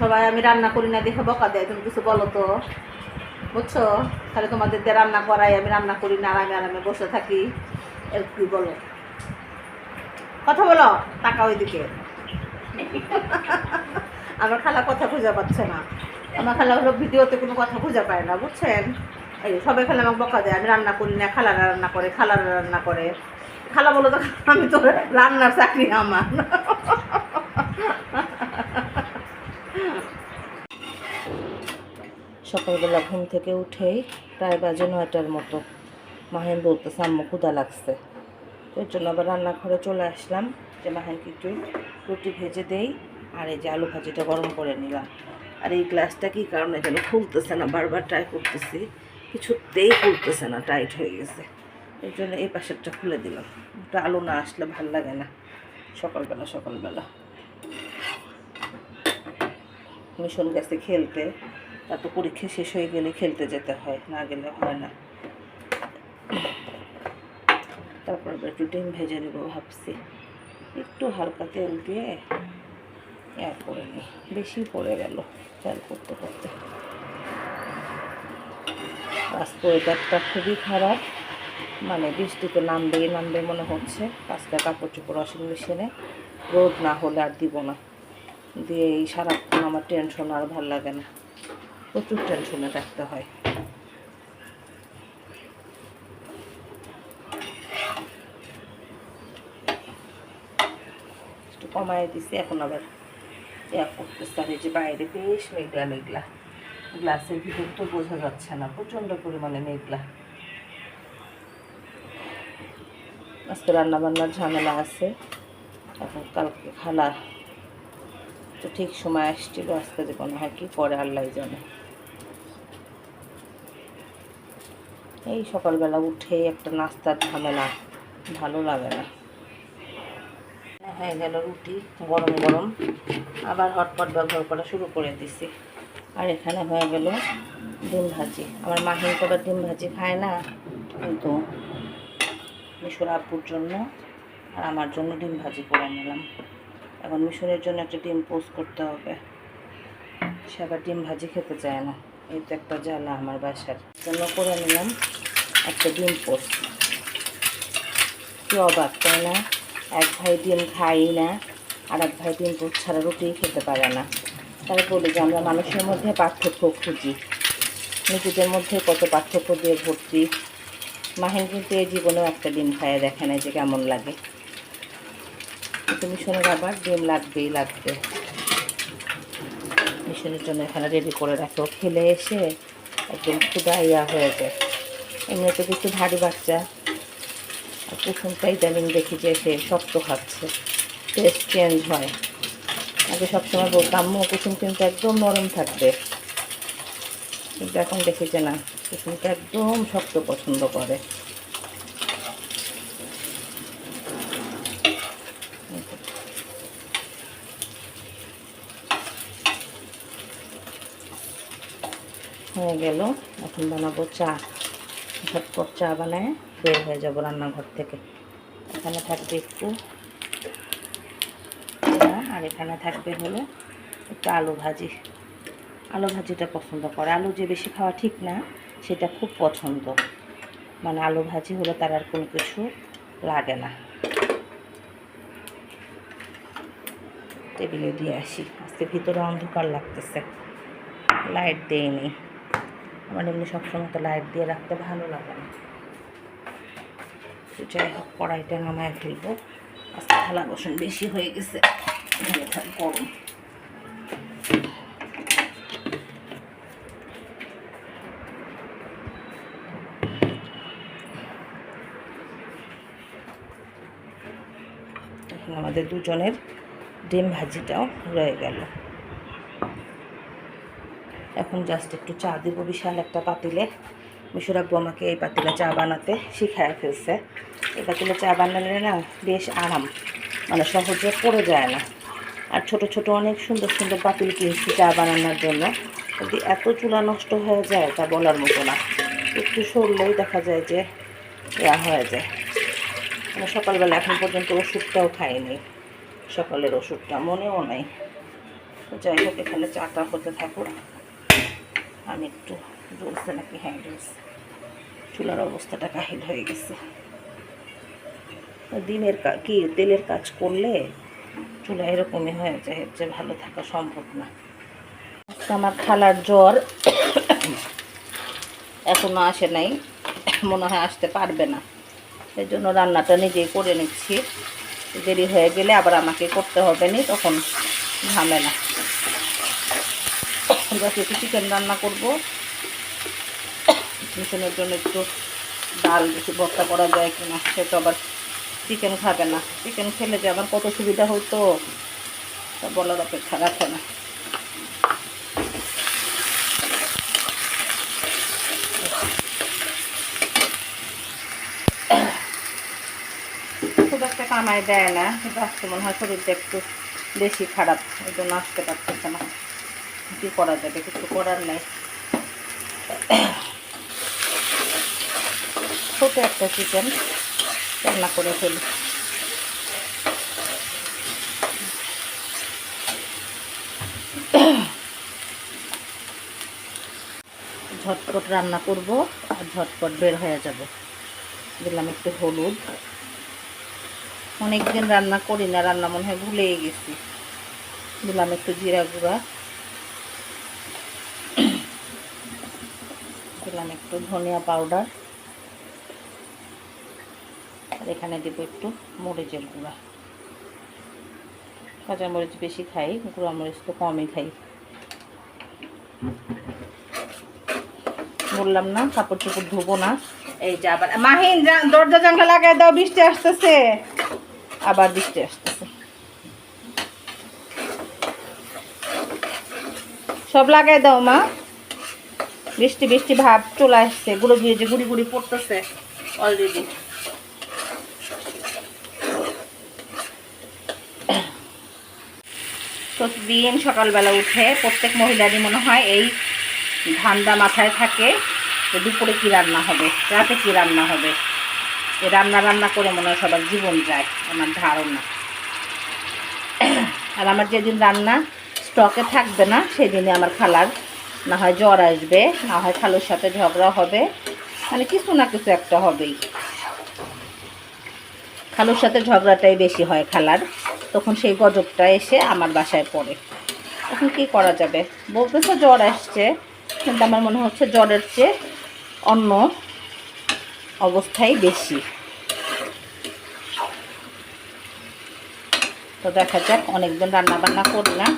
সবাই আমি রান্না করি না, দেখে বকা দেয়, তুমি কিছু বলো তো। বুঝছ? তাহলে তোমাদের দিয়ে রান্না করাই, আমি রান্না করি না আরামে আরামে বসে থাকি। এর কি বলো? কথা বলো টাকা ওইদিকে আমার খালা কথা খুঁজে পাচ্ছে না। আমার খালা হলো ভিডিওতে কোনো কথা খুঁজে পায় না, বুঝছেন? এই সবাই খালা আমাকে বকা দেয়, আমি রান্না করি না, খালারা রান্না করে, খালারা রান্না করে। খালা বলো তো, আমি তো রান্নার চাকরি আমার। সকালবেলা ঘুম থেকে উঠেই প্রায় বাজে নয়টার মতো। মাহিন বলতেছে, আম্মু ক্ষুদা লাগছে। তো এর জন্য আবার রান্নাঘরে চলে আসলাম। যে মাহিনকে একটু রুটি ভেজে দেই, আর এই যে আলু ভাজিটা গরম করে নিলাম। আর এই গ্লাসটা কি কারণে যেন খুলতেছে না, বারবার ট্রাই করতেছি। কিছুতেই খুলতেছে না টাইট হয়ে গেছে। এর জন্য এই পাশেরটা খুলে দিলাম। ওটা আলু না আসলে ভালো লাগে না। সকালবেলা সকালবেলা। মিশন গেছে খেলতে। তারপর পরীক্ষা শেষ হয়ে গেলে খেলতে যেতে হয়, না গেলে হয় না। তারপর একটু ডিম ভেজে নেব ভাবছি। একটু হালকা তেল দিয়ে ইয়া করে নিই বেশি পড়ে গেল তেল করতে করতে। আজকে ওয়েদারটা খুবই খারাপ মানে বৃষ্টিতে নামবে নামবে মনে হচ্ছে, আজকে কাপড় চোপড় ওয়াশিং মেশিনে রোদ না হলে আর দিব না। দিয়ে এই সারাক্ষণ আমার টেনশন আর ভালো লাগে না। প্রচুর টেনশনে রাখতে হয়। একটু কমায় দিছি, এখন আবার ইয়া করতেছে। আর যে বাইরে বেশ মেঘলা মেঘলা। গ্লাসের ভিতর তো বোঝা যাচ্ছে না, প্রচণ্ড পরিমাণে মেঘলা। আজকে রান্না বান্নার ঝামেলা আছে। এখন কালকে খালা তো ঠিক সময় আসছিল, আজকে যে মনে হয় কি, পরে আল্লাহ জানে। এই সকালবেলা উঠে একটা নাস্তার ঝামেলা, ভালো লাগে না। হয়ে গেল রুটি, গরম গরম। আবার হটপট ব্যবহার করা শুরু করে দিছি। আর এখানে হয়ে গেল ডিম ভাজি। আমার মাহিন তো আবার ডিম ভাজি খায় না, কিন্তু মিশর আব্বুর জন্য আর আমার জন্য ডিম ভাজি করে নিলাম। এখন মিশরের জন্য একটা ডিম পোস্ট করতে হবে। সে আবার ডিম ভাজি খেতে চায় না। এই তো একটা জ্বালা আমার বাসার। জন্য করে নিলাম একটা ডিম পোস্ট কি অবাক, তাই না? এক ভাই ডিম খাই না আর এক ভাই ডিম পোস্ট ছাড়া রুটি খেতে পারে না। তাই বলি যে আমরা মানুষের মধ্যে পার্থক্য খুঁজি। নিজেদের মধ্যে কত পার্থক্য দিয়ে ভর্তি। মাহিন কিন্তু এই জীবনেও একটা ডিম খাইয়ে দেখে না যে কেমন লাগে। তুমি মিশনের আবার ডিম লাগবেই লাগবে। মিশনের জন্য এখানে রেডি করে রাখো। খেলে এসে একদম ক্ষুদা ইয়া হয়ে যায়। এমনিতে একটু ভারী বাচ্চা। আর কুসুমটা ইদানিং দেখি যে সে শক্ত খাচ্ছে। টেস্ট চেঞ্জ হয়। আগে সবসময় বলতাম আম্মু কুসুম কিন্তু একদম নরম থাকবে। কিন্তু এখন দেখি যে না কুসুমটা একদম শক্ত পছন্দ করে। হয়ে গেল। এখন বানাবো চা। ঝটপট চা বানায় বের হয়ে যাব রান্নাঘর থেকে। এখানে থাকবে একটু আর এখানে থাকবে হলো একটু আলু ভাজি। আলু ভাজিটা পছন্দ করে। আলু যে বেশি খাওয়া ঠিক না, সেটা খুব পছন্দ। মানে আলু ভাজি হলে তার আর কোনো কিছু লাগে না। টেবিলে দিয়ে আসি। আজকে ভিতরে অন্ধকার লাগতেছে। লাইট দেয়নি। আমার এমনি সবসময় তো লাইট দিয়ে রাখতে ভালো লাগে না। যাই হোক, কড়াইটা নামায় ফেলব। আজকে থালা বসন বেশি হয়ে গেছে গরম। আমাদের দুজনের ডিম ভাজিটাও রয়ে গেল। এখন জাস্ট একটু চা দিব, বিশাল একটা পাতিলে। মিশর আব্বু আমাকে এই পাতিলে চা বানাতে শিখায় ফেলছে। এই পাতিলে চা বানালে না বেশ আরাম মানে সহজে পড়ে যায় না। আর ছোট ছোট অনেক সুন্দর সুন্দর পাতিল কিনছি চা বানানোর জন্য। যদি এত চুলা নষ্ট হয়ে যায় তা বলার মতো না। একটু সরলেই দেখা যায় যে ইয়া হয়ে যায়। মানে সকালবেলা এখন পর্যন্ত ওষুধটাও খাইনি। সকালের ওষুধটা মনেও নাই। যাই হোক, এখানে চাটা হতে থাকুক। আমি একটু জ্বলছে নাকি হ্যাঁ জ্বলছে চুলার অবস্থাটা কাহিল হয়ে গেছে। দিনের কা- তেলের কাজ করলে চুলা এরকমই হয়ে যায়, যে ভালো থাকা সম্ভব না। আমার খালার জ্বর এখনও আসে নাই, মনে হয় আসতে পারবে না। এই জন্য রান্নাটা নিজেই করে নিচ্ছি। দেরি হয়ে গেলে আবার আমাকে করতে হবে না, তখন ঝামেলা। যাতে একটু চিকেন রান্না করব। চিকেনের জন্য একটু ডাল বেশি ভর্তা করা যায় কিনা, সে তো আবার চিকেন খাবে না। চিকেন খেলে যে আমার কত সুবিধা হতো, তা বলার অপেক্ষা রাখে না। খুব একটা কামাই দেয় না, কিন্তু আজকে মনে হয় শরীরটা একটু বেশি খারাপ ওই জন্য আসতে পারতেছে না। কী করা যাবে কিছু করার নেই। ছোটো একটা চিকেন রান্না করে ফেলি। ঝটপট রান্না করব আর ঝটপট বের হয়ে যাব। দিলাম একটু হলুদ। অনেক দিন রান্না করি না, রান্না মনে হয় ভুলেই গেছি। দিলাম একটু জিরা গুঁড়া। দিলাম একটু ধনিয়া পাউডার। আর এখানে দেবো একটু মরিচের গুঁড়া। কাঁচা মরিচ বেশি খাই গুঁড়া মরিচ তো কমই খাই। বললাম না কাপড় চোপড় ধোবো না। এই যে আবার মাহিন দরজা জানলা লাগাই দাও, বৃষ্টি আসতেছে। আবার বৃষ্টি আসতেছে। সব লাগাই দাও, মা। বৃষ্টি বৃষ্টি ভাব চলে আসছে, গুঁড়ো গুঁড়ি যে গুড়ি গুড়ি পড়তেছে অলরেডি প্রতিদিন সকালবেলা উঠে প্রত্যেক মহিলারই মনে হয় এই ধান্দা মাথায় থাকে দুপুরে কী রান্না হবে, রাতে কী রান্না হবে। এ রান্না রান্না করে মনে হয় সবার জীবন যায়, আমার ধারণা। আর আমার যেদিন রান্না স্টকে থাকবে না সেদিনে আমার খালার না হয় জ্বর আসবে, না হয় খালুর সাথে ঝগড়া হবে মানে কিছু না কিছু একটা হবেই। খালুর সাথে ঝগড়াটাই বেশি হয় খালার, তখন সেই গজবটা এসে আমার বাসায় পড়ে। এখন কি করা যাবে? বলতে বলতেছে জ্বর আসছে, কিন্তু আমার মনে হচ্ছে জ্বরের চেয়ে অন্য অবস্থাই বেশি। তো দেখা যাক অনেকদিন রান্না বান্না করি না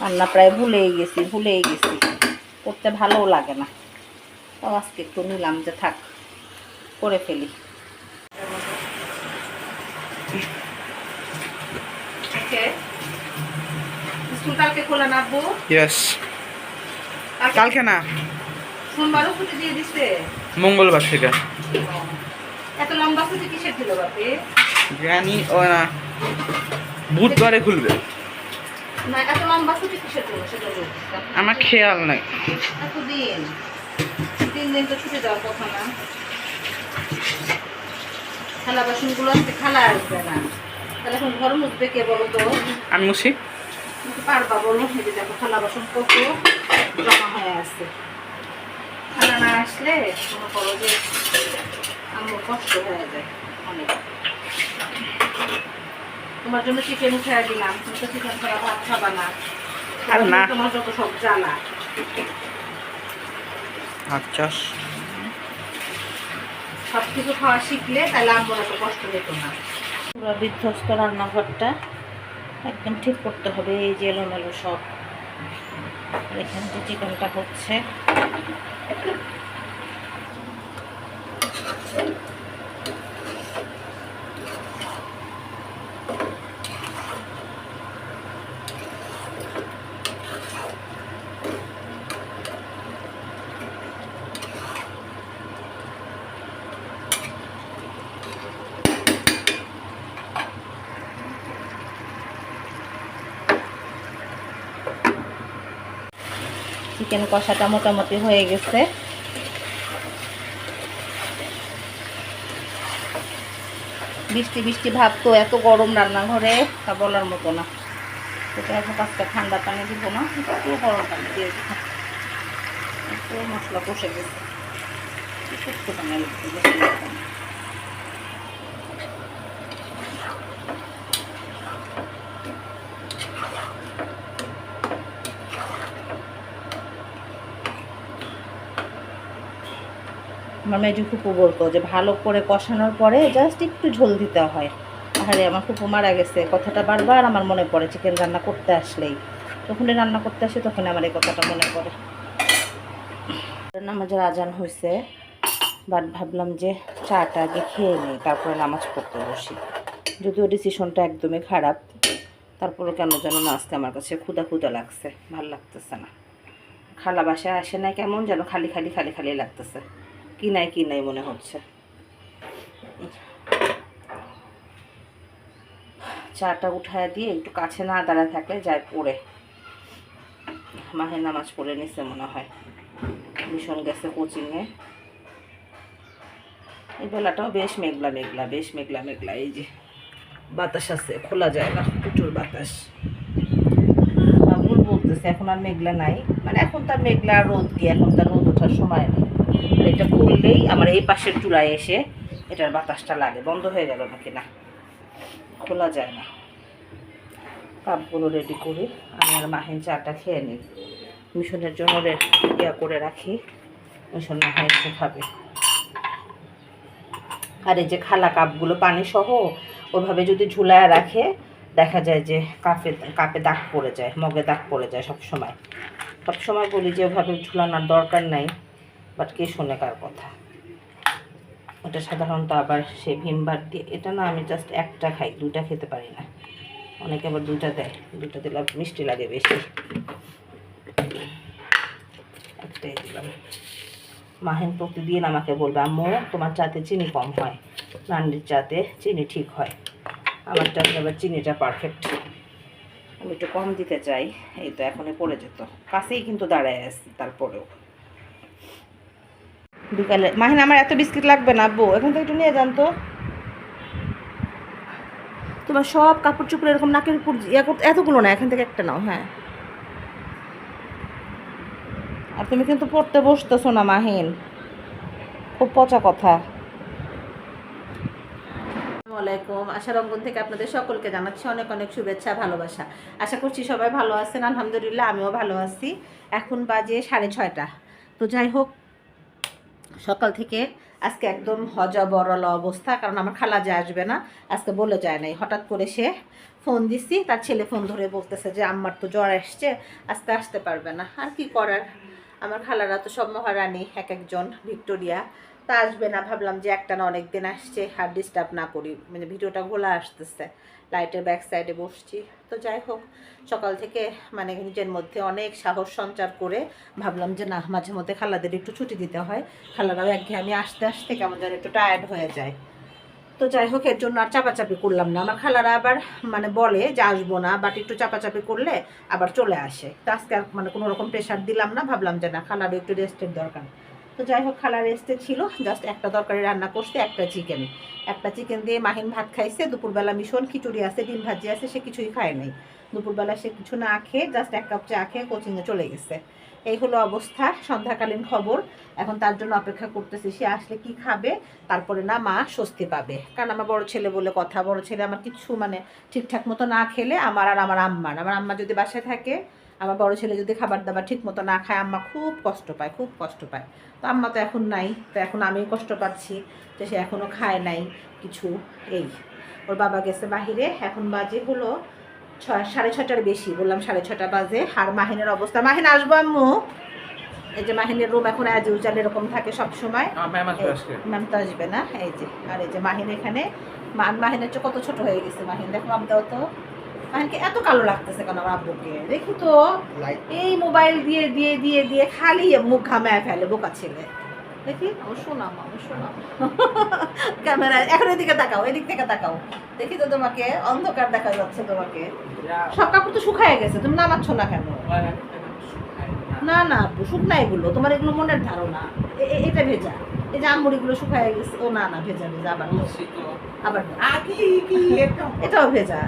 রান্না প্রায় ভুলেই গেছি ভুলেই গেছি। করতে ভালোও লাগে না। তো আজকে একটু নিলাম যে থাক করে ফেলি। স্কুল কালকে খোলা না আব্বু? ইয়েস কালকে না। সোমবারও ছুটি দিয়ে দিচ্ছে মঙ্গলবার থেকে। এত লম্বা ছুটি কিসের দিল বাপে জানি ও না বুধবারে খুলবে। আমার খেয়াল নাই। তিন দিন তো ছুটি দেওয়ার কথা না। থালা বাসনগুলো আসতে খালা আসবে না। তাহলে এখন ঘর মুছবে কে বলো তো? আমি মুছি। পারবা বলো? এই যে দেখো থালা বাসন কত জমা হয়ে আছে। খালা না আসলে মনে করো যে আমার কষ্ট হয়ে যায় অনেক। তোমার জন্য চিকেন উঠে দিলাম। তুমি তো চিকেন ছাড়া ভাত খাবা না। আর না। তোমার যত সব জ্বালা আচ্ছা। সব কিছু খাওয়া শিখলে তাহলে আমার এত কষ্ট হতো না। পুরো বিধ্বস্ত রান্নাঘরটা একদম ঠিক করতে হবে এই যে এলোমেলো সব। এখানে যে চিকেনটা হচ্ছে চিকেন কষাটা মোটামুটি হয়ে গেছে। বৃষ্টি বৃষ্টি ভাব তো এত গরম রান্নাঘরে, তা বলার মতো না। সেটা এখন আজকে ঠান্ডা পানি দিব না একটু গরম পানি দিয়ে দিব। মশলা কষে গেছে একটু পানি লাগবে, বেশি লাগবে না। আমার মেজু ফুপু বলতো যে ভালো করে কষানোর পরে জাস্ট একটু ঝোল দিতে হয়। আরে আমার ফুপু মারা গেছে, কথাটা বারবার আমার মনে পড়ে চিকেন রান্না করতে আসলেই। যখনই রান্না করতে আসে তখন আমার এই কথাটা মনে পড়ে। নামাজের আজান হয়েছে বাট ভাবলাম যে চাটা আগে খেয়ে নিই, তারপরে নামাজ পড়তে বসি। যদিও ডিসিশনটা একদমই খারাপ তারপরে কেন যেন না আসতে আমার কাছে ক্ষুদা ক্ষুদা লাগছে, ভালো লাগতেছে না। খালা বাসায় আসে না কেমন যেন খালি খালি খালি খালি লাগতেছে। কি নাই কি নাই মনে হচ্ছে। চাটা উঠায় দিয়ে একটু কাছে না দাঁড়ায় থাকলে যায় পড়ে। মাহের নামাজ পড়ে নিছে মনে হয়। ভীষণ গেছে কোচিংয়ে। এই বেলাটাও বেশ মেঘলা মেঘলা, বেশ মেঘলা মেঘলা। এই যে বাতাস আছে, খোলা যায় না, প্রচুর বাতাস। বলতেছে, এখন আর মেঘলা নাই। মানে এখন তার মেঘলা রোদ কি? এখন তার রোদ ওঠার সময় নেই। এটা খুললেই আমার এই পাশের চূড়ায় এসে এটার বাতাসটা লাগে। বন্ধ হয়ে গেল নাকি? না, খোলা যায় না। কাপগুলো রেডি করি। আমি আর মাহিন চাটা খেয়ে নিই। মিশনের জন্য ইয়া করে রাখি। মিশন মাহিন এসে খাবে। আর এই যে খালা কাপগুলো পানি সহ ওইভাবে যদি ঝুলায় রাখে, দেখা যায় যে কাপে কাপে দাগ পড়ে যায়, মগে দাগ পড়ে যায় সব সময় সব সময় বলি যে ওভাবে ঝুলানোর দরকার নাই। বাট কে শোনে কার কথা? ওটা সাধারণত আবার সে ভীমবার দিয়ে, এটা না আমি জাস্ট একটা খাই দুটা খেতে পারি না। অনেকে আবার দুইটা দেয়, দুইটা দিলে মিষ্টি লাগে বেশি। একটাই দিলাম। মাহিন প্রতিদিন আমাকে বলবে, আম্মু, তোমার চাতে চিনি কম হয়। নান্ডির চাতে চিনি ঠিক হয়। আমার চাতে আবার চিনিটা পারফেক্ট আমি একটু কম দিতে চাই, এই তো এখনই পড়ে যেত। কাছেই কিন্তু দাঁড়ায় আসছি তারপরেও। বিকালে। মাহিন, আমার এত বিস্কিট লাগবে না, আব্বু। এখান থেকে একটু নিয়ে যান তো। তোমার সব কাপড় চোপড় এরকম নাকের উপর এতগুলো না, এখান থেকে একটা নাও হ্যাঁ। আর তুমি কিন্তু পড়তে বসতেছো না, মাহিন। খুব পচা কথা। আসসালামাইকুম আশা রঙ্গন থেকে আপনাদের সকলকে জানাচ্ছি অনেক অনেক শুভেচ্ছা, ভালোবাসা। আশা করছি সবাই ভালো আছেন। আলহামদুলিল্লাহ, আমিও ভালো আছি। এখন বাজে সাড়ে ছয়টা। তো যাই হোক সকাল থেকে আজকে একদম হজা বরল অবস্থা, কারণ আমার খালা যে আসবে না। আজকে বলে যায় নাই, হঠাৎ করে সে ফোন দিছি, তার ছেলে ফোন ধরে বলতেছে যে আমার তো জ্বর আসছে, আজকে আসতে পারবে না। আর কি করার? আমার খালারা তো সব মহারানী, এক একজন ভিক্টোরিয়া। তা আসবে না। ভাবলাম যে একটা না অনেক দিন আসছে, আর ডিস্টার্ব না করি। মানে ভিডিওটা ঘোলা আসতেছে। লাইটের ব্যাক সাইডে বসছি। তো যাই হোক, সকাল থেকে মানে নিজের মধ্যে অনেক সাহস সঞ্চার করে ভাবলাম যে না, মাঝে মধ্যে খালাদের একটু ছুটি দিতে হয়। খালারাও একঘেয়ে আসতে আসতে কেমন যেন একটু টায়ার্ড হয়ে যায়। তো যাই হোক, এর জন্য আর চাপাচাপি করলাম না। আমার খালারা আবার মানে বলে যে আসব না বাট একটু চাপাচাপি করলে আবার চলে আসে। তো আজকে মানে কোনো রকম প্রেশার দিলাম না। ভাবলাম যে না, খালারও একটু রেস্টের দরকার। তো যাই হোক, খালার রেস্টে ছিল। জাস্ট একটা তরকারি রান্না করছে, একটা চিকেন একটা চিকেন দিয়ে মাহিন ভাত খাইছে। দুপুরবেলা মিশন, খিচুড়ি আছে, ডিম ভাজি আছে, সে কিছুই খায় নাই। দুপুরবেলা সে কিছু না খেয়ে জাস্ট এক কাপ চা খেয়ে কোচিংয়ে চলে গেছে। এই হলো অবস্থা, সন্ধ্যাকালীন খবর। এখন তার জন্য অপেক্ষা করতেছি, সে আসলে কি খাবে? তারপরে না মা স্বস্তি পাবে। কারণ আমার বড় ছেলে বলে কথা, বড় ছেলে আমার কিছু মানে ঠিকঠাক মতো না খেলে আমার আর আমার আম্মার। আমার আম্মা যদি বাসায় থাকে আমার বড় ছেলে যদি খাবার দাবার ঠিক মতো না খায় আম্মা খুব কষ্ট পায় খুব কষ্ট পায়। তো আম্মা তো এখন নাই তো এখন আমি কষ্ট পাচ্ছি যে সে এখনও খায় নাই কিছু এই। ওর বাবা গেছে বাহিরে এখন বাজে হলো ছয় সাড়ে ছটার বেশি বললাম সাড়ে ছটা বাজে। আর মাহিনের অবস্থা মাহিন আসব আম্মু? এই যে মাহিনের রুম এখন অ্যাজ ইউজাল এরকম থাকে সব সময়। ম্যাম তো আসবে না এই যে আর এই যে মাহিন এখানে। মাহিনের কত ছোট হয়ে গেছে মাহিন দেখো আমদাও তো। মাহিনকে এত কালো লাগতেছে কেন আমার আব্বুকে? দেখি তো। এই মোবাইল দিয়ে দিয়ে দিয়ে দিয়ে খালি মুখ ঘামায় ফেলে বোকা ছেলে। দেখি। ও শোনাম আমি শোনাম ক্যামেরা এখন এদিকে তাকাও এদিক থেকে তাকাও। দেখি তো তোমাকে অন্ধকার দেখা যাচ্ছে তোমাকে। সব কাপড় তো শুকায় গেছে তুমি নামাচ্ছ না কেন? না না শুকনা এগুলো তোমার এগুলো মনের ধারণা। এটা ভেজা। এই যে আমুড়িগুলো শুকায় গেছে ও না না ভেজা ভেজা আবার আবার এটাও ভেজা।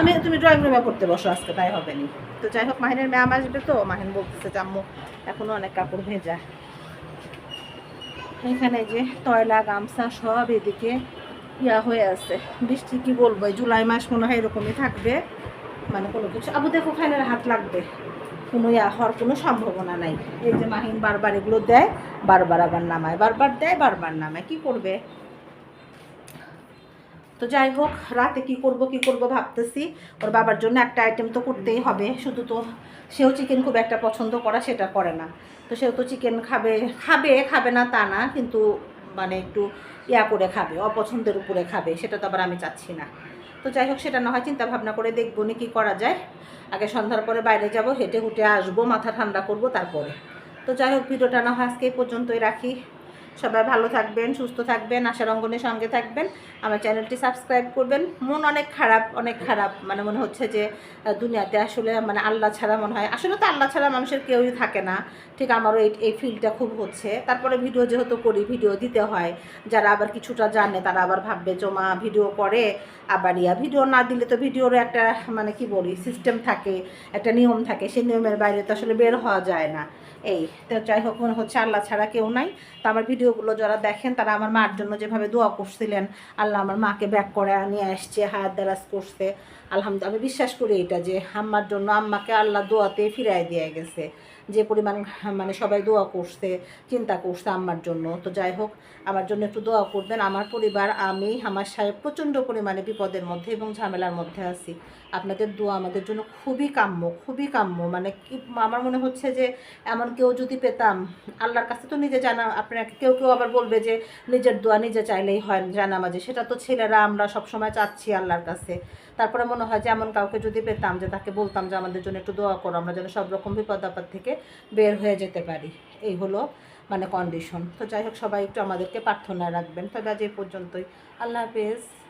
তুমি তুমি ড্রয়িং রুমে করতে বসো আজকে তাই হবে নি। তো যাই হোক মাহিনের ম্যাম আসবে তো মাহিন বলতেছে যে আম্মু এখনও অনেক কাপড় ভেজা। এখানে যে তয়লা গামছা সব এদিকে ইয়া হয়ে আছে। বৃষ্টি কি বলব জুলাই মাস মনে হয় এরকমই থাকবে। মানে কোনো কিছু আবু দেখো ফ্যানের হাত লাগবে। কোনো ইয়া হওয়ার কোনো সম্ভাবনা নাই। এই যে মাহিন বারবার এগুলো দেয়, বারবার আবার নামায়, বারবার দেয়, বারবার নামায়। কি করবে? তো যাই হোক, রাতে কি করব কি করব ভাবতেছি। ওর বাবার জন্য একটা আইটেম তো করতেই হবে। শুধু তো সেও চিকেন খুব একটা পছন্দ করা, সেটা করে না। তো সেও তো চিকেন খাবে খাবে খাবে না তা না, কিন্তু মানে একটু ইয়া করে খাবে, অপছন্দের উপরে খাবে, সেটা তো আবার আমি চাচ্ছি না। তো যাই হোক, সেটা না হয় চিন্তা ভাবনা করে দেখব নি কী করা যায়। আগে সন্ধ্যার পরে বাইরে যাব, হেঁটে হুটে আসব, মাথা ঠান্ডা করব, তারপরে। তো যাই হোক, ভিডিওটা না হয় আজকে পর্যন্তই রাখি। সবাই ভালো থাকবেন, সুস্থ থাকবেন, আশার অঙ্গনের সঙ্গে থাকবেন। আমার চ্যানেলটি সাবস্ক্রাইব করবেন। মন অনেক খারাপ অনেক খারাপ। মানে মনে হচ্ছে যে দুনিয়াতে আসলে মানে আল্লাহ ছাড়া মনে হয়। আসলে তো আল্লাহ ছাড়া মানুষের কেউই থাকে না। ঠিক আমারও এই এই ফিলটা খুব হচ্ছে। তারপরে ভিডিও যেহেতু করি ভিডিও দিতে হয়। যারা আবার কিছুটা জানে, তারা আবার ভাববে, জমা ভিডিও করে। আবার ইয়া ভিডিও না দিলে তো ভিডিওরও একটা মানে কি বলি সিস্টেম থাকে, একটা নিয়ম থাকে। সেই নিয়মের বাইরে তো আসলে বের হওয়া যায় না। এই, তো যাই হোক, মনে হচ্ছে আল্লাহ ছাড়া কেউ নাই। তো আমার ভিডিওগুলো যারা দেখেন, তারা আমার মার জন্য যেভাবে দোয়া করছিলেন, আল্লাহ আমার মাকে ব্যাক করে নিয়ে আসছে হায়াত দারাজ করছে। আলহামদুলিল্লাহ, আমি বিশ্বাস করি এটা যে আম্মার জন্য আম্মাকে আল্লাহ দোয়াতে ফিরাই দিয়ে গেছে। যে পরিমাণ মানে সবাই দোয়া করছে, চিন্তা করছে আম্মার জন্য। তো যাই হোক, আমার জন্য একটু দোয়া করবেন। আমার পরিবার, আমি, আমার সাহেব প্রচণ্ড পরিমাণে বিপদের মধ্যে এবং ঝামেলার মধ্যে আছি। আপনাদের দোয়া আমাদের জন্য খুবই কাম্য খুবই কাম্য। মানে কি, আমার মনে হচ্ছে যে এমন কেউ যদি পেতাম, আল্লাহর কাছে তো নিজে জানা, আপনাকে কেউ কেউ আবার বলবে যে নিজের দোয়া নিজে চাইলেই হয় জানা মাঝে। সেটা তো ছেলেরা, আমরা সবসময় চাচ্ছি আল্লাহর কাছে। তারপরে মনে হয় যে এমন কাউকে যদি পেতাম যে তাকে বলতাম যে আমাদের জন্য একটু দোয়া করো, আমরা যেন সব রকম বিপদ আপদ থেকে বের হয়ে যেতে পারি। এই হলো মানে কন্ডিশন তো যাই হোক, সবাই একটু আমাদেরকে প্রার্থনা রাখবেন। তবে আজ এই পর্যন্তই। আল্লাহ হাফেজ।